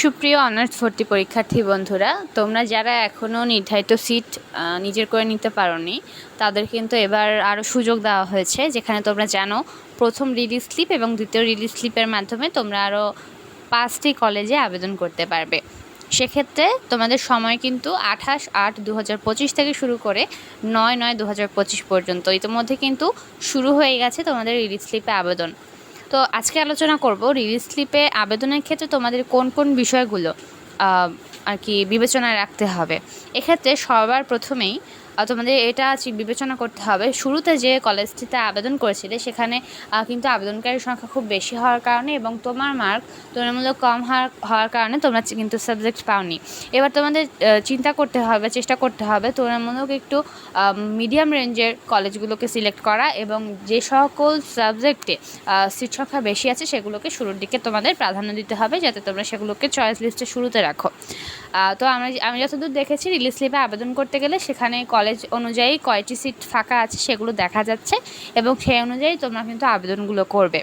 সুপ্রিয় অনার্স ভর্তি পরীক্ষার্থী বন্ধুরা, তোমরা যারা এখনও নির্ধারিত সিট নিজের করে নিতে পারোনি, তাদের কিন্তু এবার আরও সুযোগ দেওয়া হয়েছে, যেখানে তোমরা জানো প্রথম রিলিজ স্লিপ এবং দ্বিতীয় রিলিজ স্লিপের মাধ্যমে তোমরা আরও পাঁচটি কলেজে আবেদন করতে পারবে। সেক্ষেত্রে তোমাদের সময় কিন্তু আঠাশ আট দু হাজার পঁচিশ থেকে শুরু করে নয় নয় দু হাজার পঁচিশ পর্যন্ত। ইতিমধ্যে কিন্তু শুরু হয়ে গেছে তোমাদের রিলিজ স্লিপে আবেদন। তো আজকে আলোচনা করব রিলিজ স্লিপে আবেদনের ক্ষেত্রে তোমাদের কোন কোন বিষয়গুলো আর কি বিবেচনায় রাখতে হবে। এক্ষেত্রে সবার প্রথমেই তোমাদের এটা বিবেচনা করতে হবে। শুরুতে যে কলেজটিতে আবেদন করেছিলে, সেখানে কিন্তু আবেদনকারীর সংখ্যা খুব বেশি হওয়ার কারণে এবং তোমার মার্ক তুলনামূলক কম হওয়ার কারণে তোমরা কিন্তু সাবজেক্ট পাওনি। এবার তোমাদের চিন্তা করতে হবে, চেষ্টা করতে হবে তুলনামূলক একটু মিডিয়াম রেঞ্জের কলেজগুলোকে সিলেক্ট করা এবং যে সকল সাবজেক্টে সিট সংখ্যা বেশি আছে, সেগুলোকে শুরুর দিকে তোমাদের প্রাধান্য দিতে হবে, যাতে তোমরা সেগুলোকে চয়েস লিস্টে শুরুতে রাখো। তো আমরা আমি যতদূর দেখেছি রিলিজ স্লিপে আবেদন করতে গেলে সেখানে কলেজ অনুযায়ী কয়টি সিট ফাঁকা আছে সেগুলো দেখা যাচ্ছে এবং সেই অনুযায়ী তোমরা কিন্তু আবেদনগুলো করবে।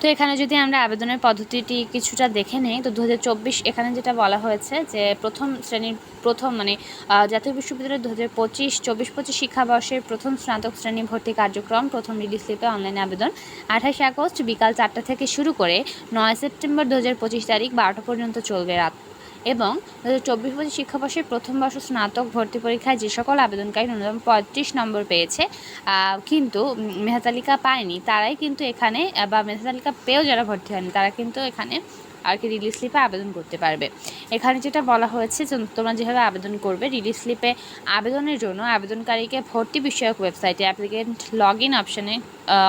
তো এখানে যদি আমরা আবেদনের পদ্ধতিটি কিছুটা দেখে নেই, তো দু হাজার চব্বিশ এখানে যেটা বলা হয়েছে যে প্রথম শ্রেণির প্রথম মানে জাতীয় বিশ্ববিদ্যালয়ের দু হাজার পঁচিশ, চব্বিশ, পঁচিশ শিক্ষাবর্ষের প্রথম স্নাতক শ্রেণি ভর্তি কার্যক্রম, প্রথম রিলিজ স্লিপে অনলাইনে আবেদন। আঠাশে আগস্ট বিকাল চারটা থেকে শুরু করে নয় সেপ্টেম্বর দু হাজার পঁচিশ তারিখ বারোটা পর্যন্ত চলবে রাত। এবং দু হাজার চব্বিশ পঁচিশ শিক্ষাবর্ষের প্রথম বর্ষ স্নাতক ভর্তি পরীক্ষায় যে সকল আবেদনকারী ন্যূনতম পঁয়ত্রিশ নম্বর পেয়েছে কিন্তু মেধাতালিকা মেধা তালিকা পায়নি। তারাই কিন্তু এখানে বা মেধা তালিকা পেয়েও যারা ভর্তি হয়নি, তারা কিন্তু এখানে আর কি রিলিজ স্লিপে আবেদন করতে পারবে। এখানে যেটা বলা হয়েছে যে তোমরা যেভাবে আবেদন করবে রিলিজ স্লিপে আবেদনের জন্য আবেদনকারীকে ভর্তি বিষয়ক ওয়েবসাইটে অ্যাপ্লিকেন্ট লগ ইন অপশানে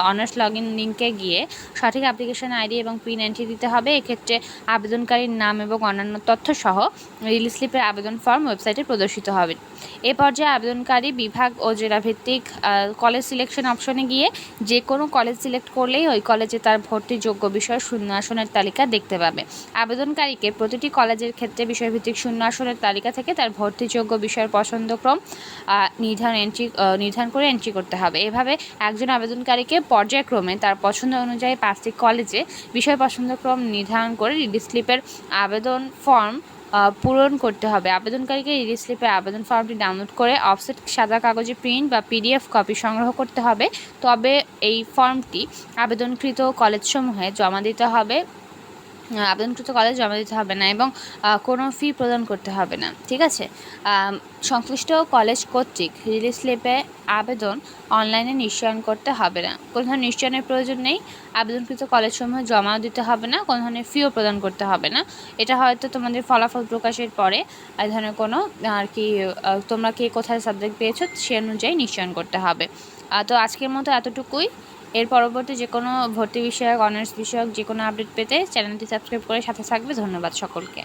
অনার্স লগ ইন লিঙ্কে গিয়ে সঠিক অ্যাপ্লিকেশন আইডি এবং পিন এন্ট্রি দিতে হবে। এক্ষেত্রে আবেদনকারীর নাম এবং অন্যান্য তথ্য সহ রিলিজ স্লিপের আবেদন ফর্ম ওয়েবসাইটে প্রদর্শিত হবে। এ পর্যায়ে আবেদনকারী বিভাগ ও জেলাভিত্তিক কলেজ সিলেকশন অপশনে গিয়ে যে কোনো কলেজ সিলেক্ট করলেই ওই কলেজে তার ভর্তিযোগ্য বিষয় শূন্য আসনের তালিকা দেখতে পাবে। আবেদনকারীকে প্রতিটি কলেজের ক্ষেত্রে বিষয়ভিত্তিক শূন্য আসনের তালিকা থেকে তার ভর্তিযোগ্য বিষয়ের পছন্দক্রম নির্ধারণ এন্ট্রি নির্ধারণ করে এন্ট্রি করতে হবে। এভাবে একজন আবেদনকারীকে পর্যায়ক্রমে তার পছন্দ অনুযায়ী পাঁচটি কলেজে বিষয় পছন্দক্রম নির্ধারণ করে রিলিজ স্লিপের আবেদন ফর্ম পূরণ করতে হবে। আবেদনকারীকে রিলিজ স্লিপের আবেদন ফর্মটি ডাউনলোড করে অফসেট সাদা কাগজে প্রিন্ট বা পিডিএফ কপি সংগ্রহ করতে হবে। তবে এই ফর্মটি আবেদনকৃত কলেজসমূহে জমা দিতে হবে। আবেদনকৃত কলেজ জমা দিতে হবে না এবং কোনো ফি প্রদান করতে হবে না, ঠিক আছে? সংশ্লিষ্ট কলেজ কর্তৃক রিলিজ স্লিপে আবেদন অনলাইনে নিশ্চয়ন করতে হবে না। কোনো ধরনের নিশ্চয়নের প্রয়োজন নেই, আবেদনকৃত কলেজসমূহ জমাও দিতে হবে না, কোনো ধরনের ফিও প্রদান করতে হবে না। এটা হয়তো তোমাদের ফলাফল প্রকাশের পরে এই ধরনের কোনো, আর কি তোমরা কে কোথায় সাবজেক্ট পেয়েছ সে অনুযায়ী নিশ্চয়ন করতে হবে। তো আজকের মতো এতটুকুই। এর পরবর্তী যে কোনো ভর্তি বিষয়ক অনার্স বিষয়ক যে কোনো আপডেট পেতে চ্যানেলটি সাবস্ক্রাইব করে সাথে থাকবে। ধন্যবাদ সকলকে।